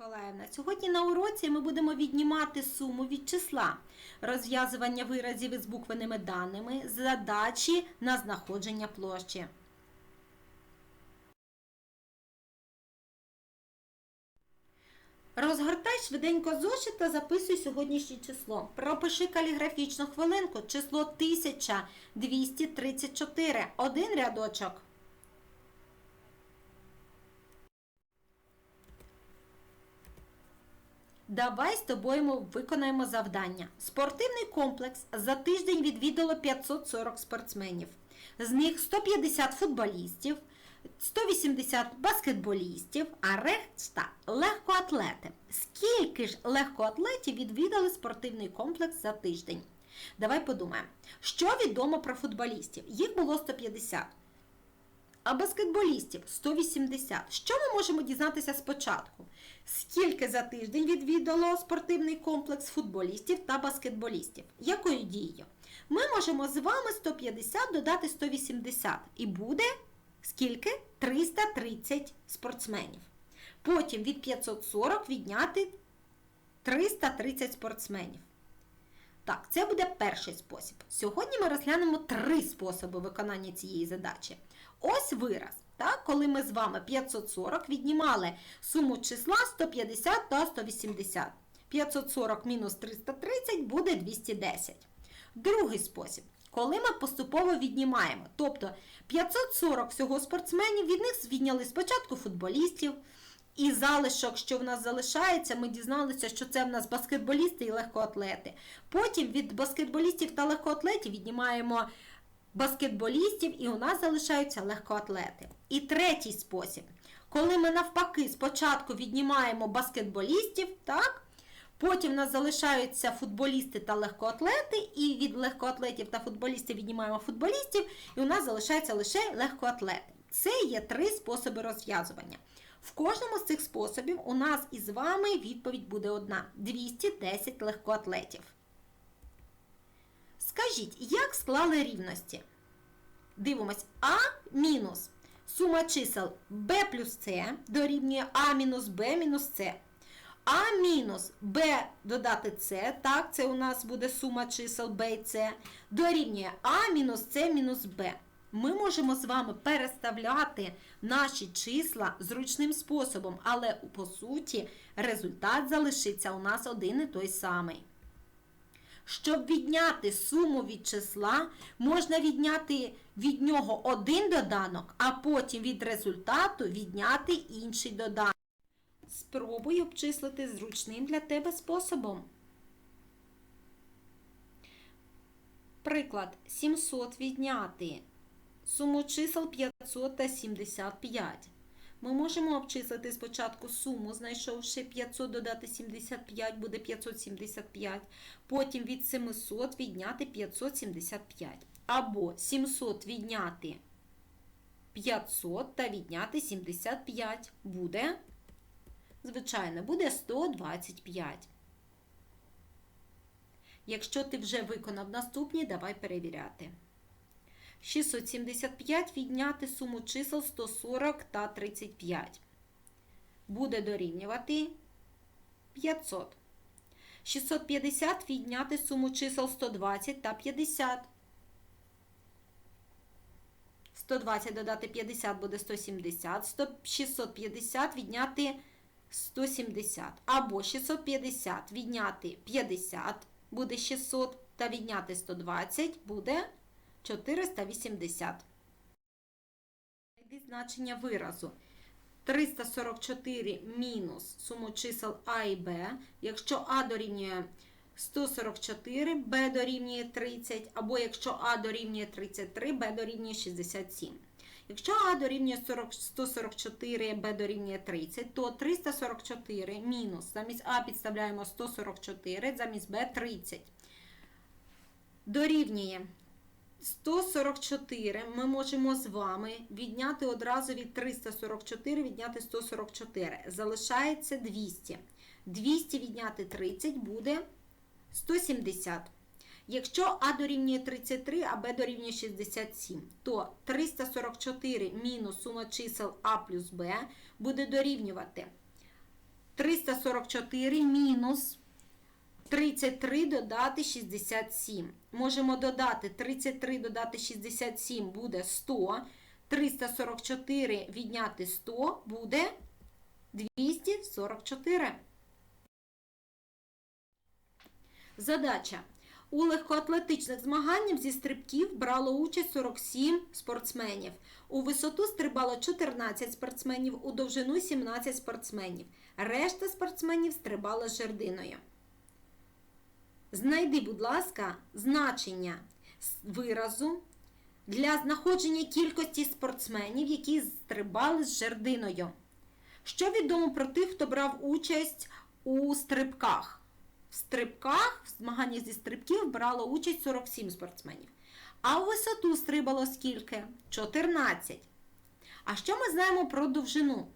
Миколаївна, сьогодні на уроці ми будемо віднімати суму від числа, розв'язування виразів із буквеними даними, задачі на знаходження площі. Розгортай швиденько зошит та записуй сьогоднішнє число. Пропиши каліграфічну хвилинку число 1234. Один рядочок. Давай з тобою виконаємо завдання. Спортивний комплекс за тиждень відвідало 540 спортсменів. З них 150 футболістів, 180 баскетболістів, а решта легкоатлети. Скільки ж легкоатлетів відвідали спортивний комплекс за тиждень? Давай подумаємо, що відомо про футболістів? Їх було 150. А баскетболістів 180. Що ми можемо дізнатися спочатку? Скільки за тиждень відвідало спортивний комплекс футболістів та баскетболістів? Якою дією? Ми можемо з вами 150 додати 180. І буде скільки? 330 спортсменів. Потім від 540 відняти 330 спортсменів. Так, це буде перший спосіб. Сьогодні ми розглянемо три способи виконання цієї задачі. Ось вираз. Так, коли ми з вами 540 віднімали суму числа 150 та 180. 540 мінус 330 буде 210. Другий спосіб. Коли ми поступово віднімаємо, тобто 540 всього спортсменів, від них відняли спочатку футболістів, і залишок, що в нас залишається, ми дізналися, що це в нас баскетболісти і легкоатлети. Потім від баскетболістів та легкоатлетів віднімаємо баскетболістів, і у нас залишаються легкоатлети. І третій спосіб, коли ми навпаки спочатку віднімаємо баскетболістів, так? Потім у нас залишаються футболісти та легкоатлети, і від легкоатлетів та футболістів віднімаємо футболістів, і у нас залишаються лише легкоатлети. Це є три способи розв'язування. В кожному з цих способів у нас із вами відповідь буде одна: 210 легкоатлетів. Скажіть, як склали рівності? Дивимось, А мінус сума чисел b плюс С дорівнює А мінус Б мінус С. А мінус Б додати С, так, це у нас буде сума чисел Б і С, дорівнює А мінус С мінус Б. Ми можемо з вами переставляти наші числа зручним способом, але по суті результат залишиться у нас один і той самий. Щоб відняти суму від числа, можна відняти від нього один доданок, а потім від результату відняти інший доданок. Спробуй обчислити зручним для тебе способом. Приклад 700 відняти суму чисел 500 та 75. Ми можемо обчислити спочатку суму, знайшовши 500 додати 75, буде 575. Потім від 700 відняти 575. Або 700 відняти 500 та відняти 75. Буде, звичайно, буде 125. Якщо ти вже виконав наступні, давай перевіряти. 675 відняти суму чисел 140 та 35. Буде дорівнювати 500. 650 відняти суму чисел 120 та 50. 120 додати 50 буде 170. 650 відняти 170. Або 650 відняти 50 буде 600 та відняти 120 буде 480. Знайди значення виразу. 344 мінус суму чисел А і Б. Якщо А дорівнює 144, Б дорівнює 30, або якщо А дорівнює 33, Б дорівнює 67. Якщо А дорівнює 40, 144, Б дорівнює 30, то 344 мінус. Замість А підставляємо 144, замість Б 30. Дорівнює 144 ми можемо з вами відняти одразу від 344, відняти 144. Залишається 200. 200 відняти 30 буде 170. Якщо А дорівнює 33, а Б дорівнює 67, то 344 мінус сума чисел А плюс Б буде дорівнювати 344 мінус 33 додати 67. Можемо додати 33 додати 67 буде 100. 344 відняти 100 буде 244. Задача. У легкоатлетичних змаганнях зі стрибків брало участь 47 спортсменів. У висоту стрибало 14 спортсменів, у довжину 17 спортсменів. Решта спортсменів стрибала жердиною. Знайди, будь ласка, значення виразу для знаходження кількості спортсменів, які стрибали з жердиною. Що відомо про тих, хто брав участь у стрибках? В стрибках, в змаганнях зі стрибків брало участь 47 спортсменів. А у висоту стрибало скільки? 14. А що ми знаємо про довжину?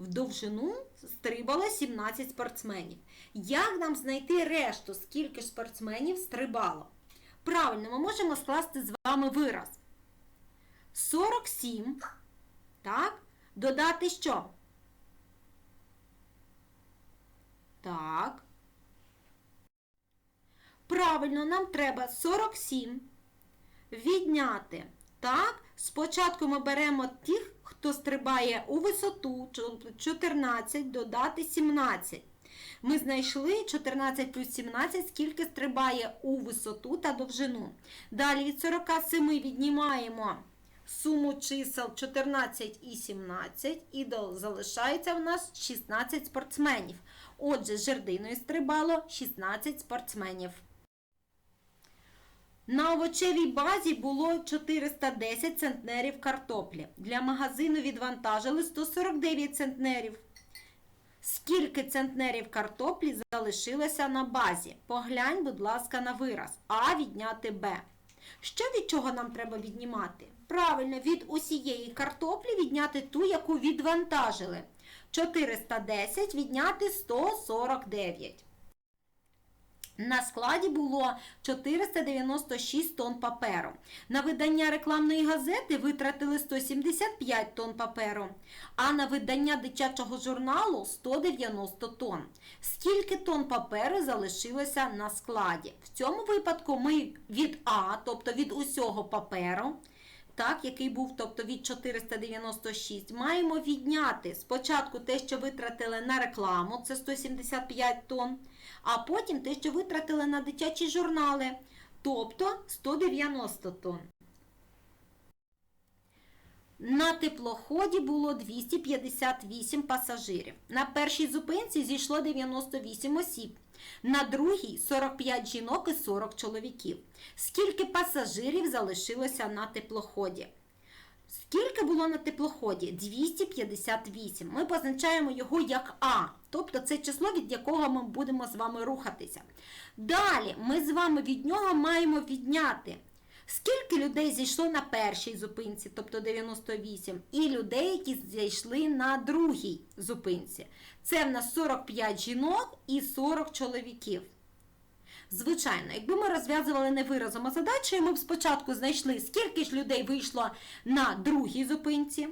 В довжину стрибало 17 спортсменів. Як нам знайти решту, скільки ж спортсменів стрибало? Правильно, ми можемо скласти з вами вираз. 47. Так, додати що? Так. Правильно, нам треба 47 відняти. Так, спочатку ми беремо тих, хто стрибає у висоту, тобто 14, додати 17. Ми знайшли 14 плюс 17, скільки стрибає у висоту та довжину. Далі від 47 віднімаємо суму чисел 14 і 17, і залишається в нас 16 спортсменів. Отже, з жердиною стрибало 16 спортсменів. На овочевій базі було 410 центнерів картоплі. Для магазину відвантажили 149 центнерів. Скільки центнерів картоплі залишилося на базі? Поглянь, будь ласка, на вираз. А відняти Б. Що від чого нам треба віднімати? Правильно, від усієї картоплі відняти ту, яку відвантажили. 410 відняти 149. На складі було 496 тонн паперу. На видання рекламної газети витратили 175 тонн паперу, а на видання дитячого журналу 190 тонн. Скільки тонн паперу залишилося на складі? В цьому випадку ми від А, тобто від усього паперу, так, який був, тобто від 496, маємо відняти спочатку те, що витратили на рекламу, це 175 тонн, а потім те, що витратили на дитячі журнали, тобто 190 тонн. На теплоході було 258 пасажирів. На першій зупинці зійшло 98 осіб. На другій 45 жінок і 40 чоловіків. Скільки пасажирів залишилося на теплоході? Скільки було на теплоході? 258. Ми позначаємо його як А, тобто це число, від якого ми будемо з вами рухатися. Далі ми з вами від нього маємо відняти. Скільки людей зійшло на першій зупинці, тобто 98, і людей, які зійшли на другій зупинці. Це в нас 45 жінок і 40 чоловіків. Звичайно, якби ми розв'язували не виразом, а задачею, ми б спочатку знайшли, скільки ж людей вийшло на другій зупинці,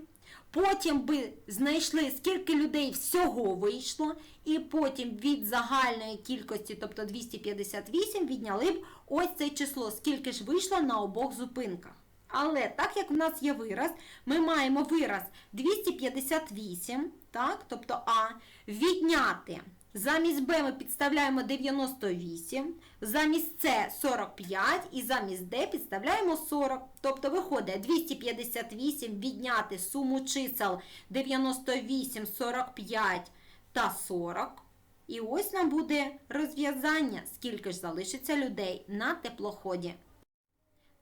потім би знайшли, скільки людей всього вийшло, і потім від загальної кількості, тобто 258, відняли б ось це число, скільки ж вийшло на обох зупинках. Але так як в нас є вираз, ми маємо вираз 258, так, тобто А, відняти. Замість Б ми підставляємо 98, замість С 45 і замість Д підставляємо 40. Тобто виходить 258 відняти суму чисел 98, 45 та 40. І ось нам буде розв'язання, скільки ж залишиться людей на теплоході.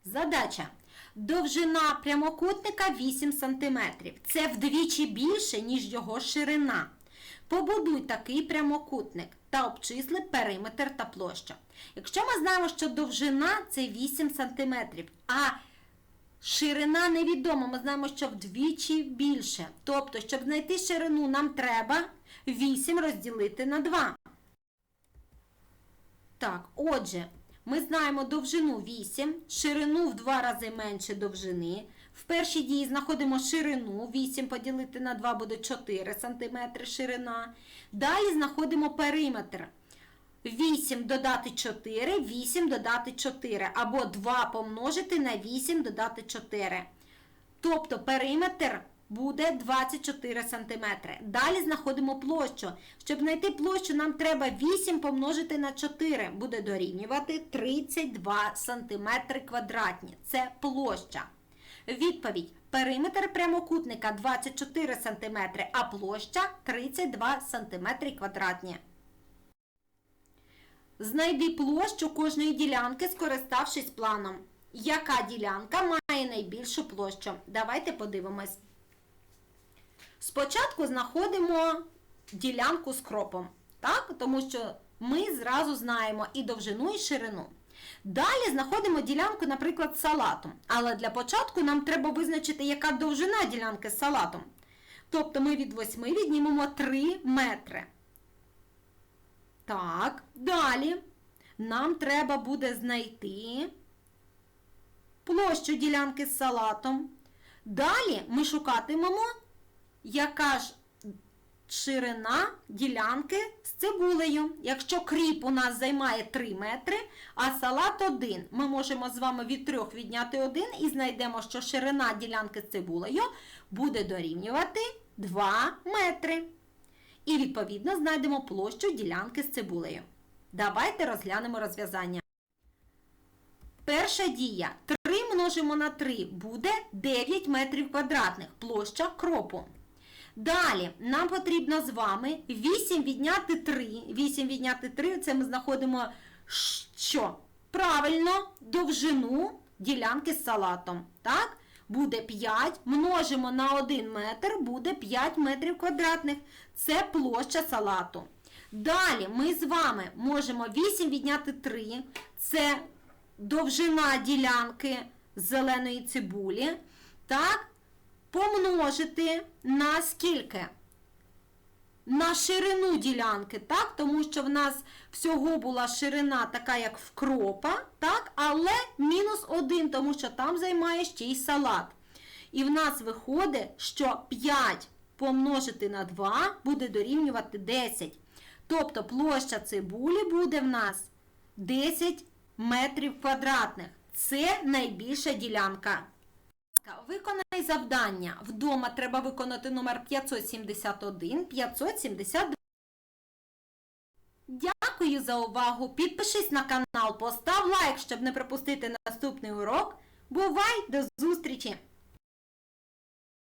Задача. Довжина прямокутника 8 см. Це вдвічі більше, ніж його ширина. Побудуй такий прямокутник та обчисли периметр та площа. Якщо ми знаємо, що довжина це 8 см, а ширина невідома, ми знаємо, що вдвічі більше. Тобто, щоб знайти ширину, нам треба 8 розділити на 2. Так, отже, ми знаємо довжину 8, ширину в 2 рази менше довжини. В першій дії знаходимо ширину 8 поділити на 2 буде 4 см ширина. Далі знаходимо периметр. 8 додати 4, 8 додати 4, або 2 помножити на 8 додати 4. Тобто периметр буде 24 см. Далі знаходимо площу. Щоб знайти площу, нам треба 8 помножити на 4. Буде дорівнювати 32 см квадратні. Це площа. Відповідь. Периметр прямокутника 24 см, а площа 32 см квадратні. Знайди площу кожної ділянки, скориставшись планом. Яка ділянка має найбільшу площу? Давайте подивимось. Спочатку знаходимо ділянку з кропом, так? тому що ми зразу знаємо і довжину, і ширину. Далі знаходимо ділянку, наприклад, з салатом. Але для початку нам треба визначити, яка довжина ділянки з салатом. Тобто ми від 8 віднімемо 3 метри. Так, далі нам треба буде знайти площу ділянки з салатом. Далі ми шукатимемо, яка ж ширина ділянки з цибулею. Якщо кріп у нас займає 3 метри, а салат 1, ми можемо з вами від 3 відняти 1 і знайдемо, що ширина ділянки з цибулею буде дорівнювати 2 метри. І, відповідно, знайдемо площу ділянки з цибулею. Давайте розглянемо розв'язання. Перша дія. 3 множимо на 3 буде 9 метрів квадратних. Площа кропу. Далі нам потрібно з вами 8 відняти 3. 8 відняти 3 це ми знаходимо що? Правильно, довжину ділянки з салатом. Так? Буде 5, множимо на 1 метр, буде 5 метрів квадратних. Це площа салату. Далі ми з вами можемо 8 відняти 3. Це довжина ділянки зеленої цибулі. Так? Помножити на скільки? На ширину ділянки, так? Тому що в нас всього була ширина така, як в кропа, так? але мінус 1, тому що там займає ще й салат. І в нас виходить, що 5 помножити на 2 буде дорівнювати 10. Тобто площа цибулі буде в нас 10 метрів квадратних. Це найбільша ділянка. Виконай завдання. Вдома треба виконати номер 571, 572. Дякую за увагу. Підпишись на канал, постав лайк, щоб не пропустити наступний урок. Бувай, до зустрічі!